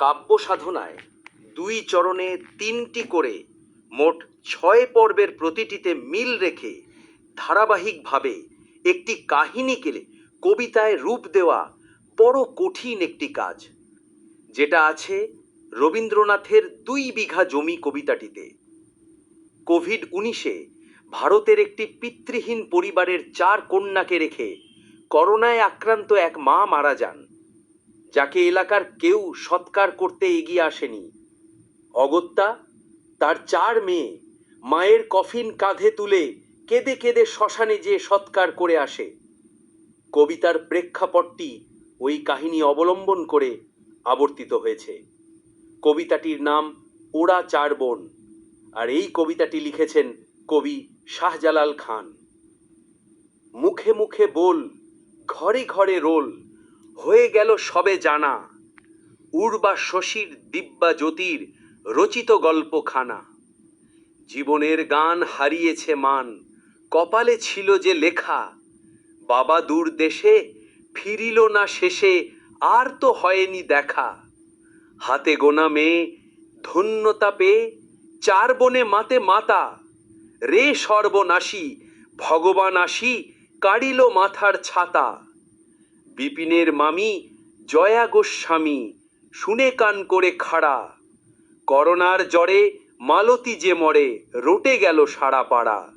কাব্য সাধনায় দুই চরণে তিনটি করে মোট ছয় পর্বের প্রতিটিতে মিল রেখে ধারাবাহিকভাবে একটি কাহিনীকে কবিতায় রূপ দেওয়া বড় কঠিন একটি কাজ, যেটা আছে রবীন্দ্রনাথের দুই বিঘা জমি কবিতাটিতে। কোভিড উনিশে ভারতের একটি পিতৃহীন পরিবারের চার কন্যাকে রেখে করোনায় আক্রান্ত এক মা মারা যান। যাকে এলাকার কেউ সৎকার করতে এগিয়ে আসেনি। অগত্যা তার চার মেয়ে মায়ের কফিন কাঁধে তুলে কেঁদে কেঁদে শ্মশানে যেয়ে সৎকার করে আসে। কবিতার প্রেক্ষাপটটি ওই কাহিনী অবলম্বন করে আবর্তিত হয়েছে। কবিতাটির নাম ওরা চার বোন, আর এই কবিতাটি লিখেছেন কবি শাহজালাল খান। মুখে মুখে বল, ঘরে ঘরে রোল হয়ে গেল সবে জানা। উর্বা শশীর দিব্যা জ্যোতির রচিত গল্পখানা। জীবনের গান হারিয়েছে মান, কপালে ছিল যে লেখা। বাবা দূর দেশে, ফিরিল না শেষে, আর তো হয়নি দেখা। হাতে গোনা মেয়ে, ধন্যতা পেয়ে, চার বনে মাতে মাতা। রে সর্বনাশী, ভগবান আসি, কাড়িল মাথার ছাতা। বিপিনের মামি জয়া গোস্বামী, শুনে কান করে খাড়া। করোনার জ্বরে মালতী যে মরে, রটে গেল সারা পাড়া।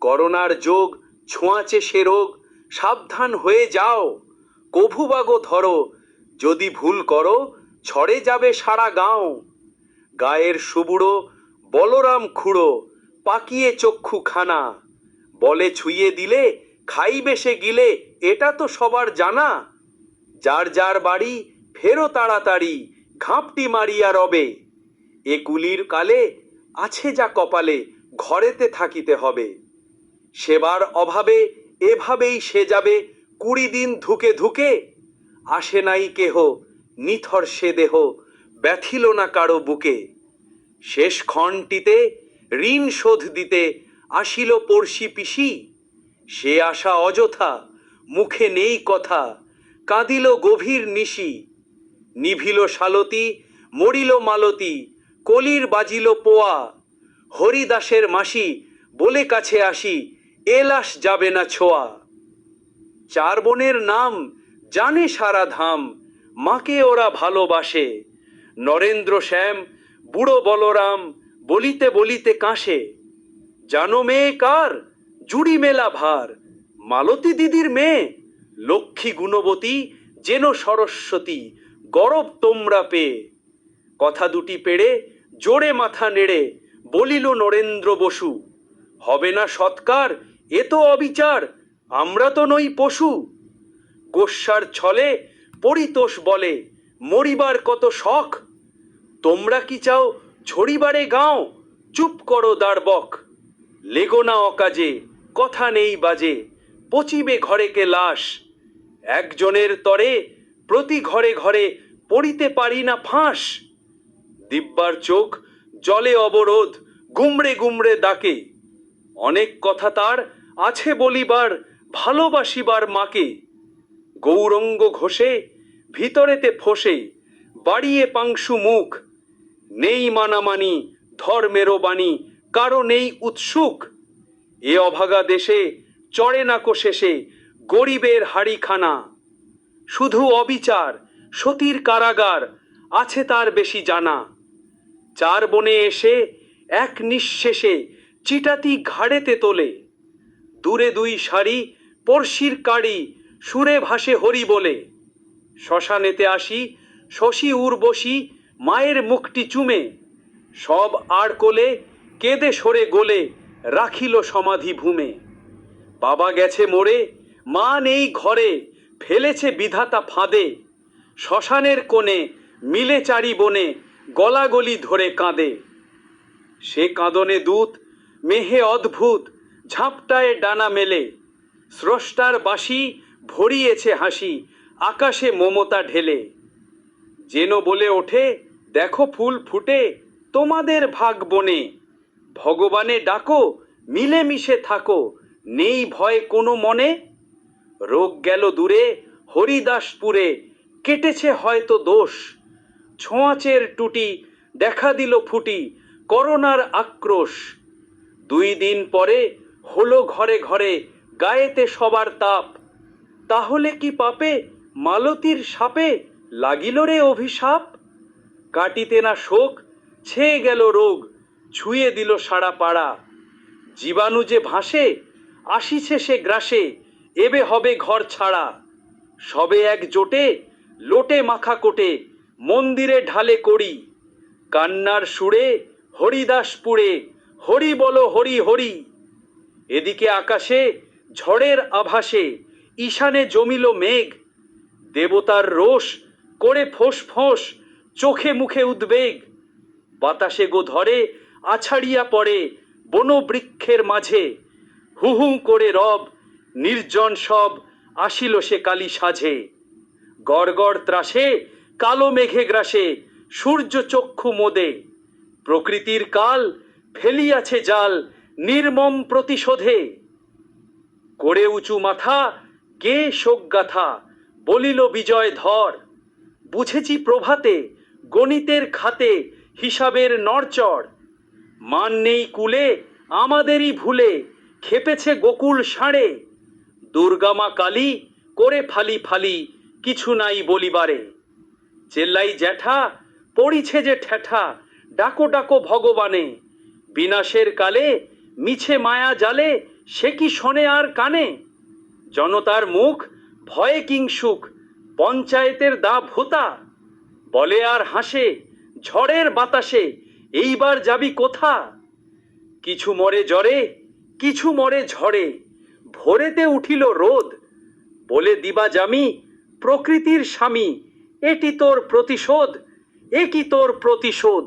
করোনার যোগ ছোঁয়াচে সে রোগ, সাবধান হয়ে যাও। কভুবাগো ধরো, যদি ভুল করো, ছড়ে যাবে সারা গাঁও। গায়ের সুবুড়ো, বলরাম খুঁড়ো, পাকিয়ে চক্ষু খানা বলে ছুঁয়ে দিলে খাইবে সে গিলে, এটা তো সবার জানা। যার যার বাড়ি, ফেরো তাড়াতাড়ি, ঘাপটি মারিয়া রবে। এ কুলির কালে আছে যা কপালে, ঘরেতে থাকিতে হবে। সেবার অভাবে এভাবেই সে যাবে, কুড়ি দিন ধুকে ধুকে। আসে নাই কেহ, নিথর সে দেহ, ব্যথিল না কারও বুকে। শেষ ক্ষণটিতে ঋণ শোধ দিতে আসিল পড়শি পিসি। সে আশা অযথা, মুখে নেই কথা, কাঁদিল গভীর নিশি। নিভিল শালতি, মরিল মালতী, কলির বাজিল পোয়া। হরিদাসের মাসি, বলে কাছে আসি, এলাস যাবে না ছোঁয়া। চার বোনের নাম জানে সারা ধাম, মাকে ওরা ভালোবাসে। নরেন্দ্র শ্যাম, বুড়ো বলরাম, বলিতে বলিতে কাঁসে। জানো মেয়ে কার? জুড়ি মেলা ভার। মালতী দিদির মেয়ে, লক্ষ্মী গুণবতী, যেন সরস্বতী, গরব তোমরা পেয়ে। কথা দুটি পেড়ে, জোরে মাথা নেড়ে, বলিল নরেন্দ্র বসু, হবে না সৎকার, এ তো অবিচার, আমরা তো নই পশু। গোস্বার ছলে পরিতোষ বলে, মরিবার কত শখ, তোমরা কি চাও ছড়িবারে গাও, চুপ করো দাঁড়বক লেগো না অকাজে। কথা নেই বাজে, পচিবে ঘরেকে লাশ। একজনের তরে প্রতি ঘরে ঘরে পড়িতে পারি না ফাঁস। দিব্যার চোখ জলে অবরোধ, গুমড়ে গুমড়ে ডাকে। অনেক কথা তার আছে বলিবার, ভালোবাসিবার মাকে। গৌরঙ্গ ঘষে ভিতরেতে ফসে, বাড়িয়ে পাংশু মুখ। নেই মানামানি, ধর্মেরও বাণী, কারও নেই উৎসুক। এ অভাগা দেশে, চড়ে নাকো শেষে গরিবের হাড়িখানা। শুধু অবিচার, সতীর কারাগার আছে তার বেশি জানা। চার বনে এসে এক নিঃশেষে চিটাতি ঘাড়েতে তোলে। দূরে দুই সারি পড়শির কাড়ি সুরে ভাসে হরি বলে। শ্মশানেতে আসি, শশী উর্বশী মায়ের মুখটি চুমে। সব আর কোলে কেঁদে সরে গোলে। রাখিল সমাধি ভূমে। বাবা গেছে মোড়ে, মা নেই ঘরে, ফেলেছে বিধাতা ফাঁদে। শ্মশানের কোণে, মিলে চারি বনে, গলাগলি ধরে কাঁদে। সে কাঁদনে দূত, মেহে অদ্ভুত, ঝাপটায় ডানা মেলে। স্রষ্টার বাসি ভরিয়েছে হাসি, আকাশে মমতা ঢেলে। যেন বলে ওঠে, দেখো ফুল ফুটে, তোমাদের ভাগ বনে। ভগবানে ডাকো, মিলেমিশে থাকো, নেই ভয় কোনো মনে? রোগ গেল দূরে, হরিদাসপুরে, কেটেছে হয়তো দোষ। ছোঁয়াচের টুটি, দেখা দিল ফুটি, করোনার আক্রোশ। দুই দিন পরে হলো ঘরে ঘরে, গায়েতে সবার তাপ। তাহলে কি পাপে, মালতীর সাপে লাগিল রে অভিশাপ? কাটিতে না শোক, ছেয়ে গেল রোগ ছুঁয়ে দিল সারা পাড়া। জীবাণু যে ভাসে, আসিছে সে গ্রাসে, এবে হবে ঘর ছাড়া। সবে এক জোটে, লোটে মাখা কোটে, মন্দিরে ঢালে করি কান্নার সুরে, হরিদাসপুরে, হরি বলো হরি হরি। এদিকে আকাশে, ঝড়ের আভাসে, ঈশানে জমিল মেঘ। দেবতার রোষ করে ফোঁস ফোঁস, চোখে মুখে উদ্বেগ। বাতাসে গো ধরে আছাড়িয়া পড়ে বনবৃক্ষের মাঝে। হু হু করে রব, নির্জন সব আসিল সে কালী সাঝে। গড় গড় ত্রাসে, কালো মেঘে গ্রাসে, সূর্য চক্ষু মোদে। প্রকৃতির কাল ফেলিয়াছে জাল নির্মম প্রতিশোধে। করে উঁচু মাথা, কে শোকগাথা বলিল বিজয় ধর। বুঝেছি প্রভাতে, গণিতের খাতে হিসাবের নড়চড়। মান নেই কুলে, আমাদেরই ভুলে, খেপেছে গোকুল ষাঁড়ে দুর্গামা কালী করে ফালি ফালি, কিছু নাই বলিবারে। চেল্লাই জ্যাঠা, পড়িছে যে ঠ্যাঠা ডাকো ডাকো ভগবানে। বিনাশের কালে মিছে মায়া জালে, সে কি শোনে আর কানে? জনতার মুখ ভয়ে কিংসুক, পঞ্চায়েতের দা ভূতা। বলে আর হাসে, ঝড়ের বাতাসে এইবার যাবি কোথা? কিছু মরে জ্বরে, কিছু মরে ঝড়ে, ভোরেতে উঠিল রোদ। বলে দিবা জামি প্রকৃতির স্বামী, এটি তোর প্রতিশোধ এ কি তোর প্রতিশোধ।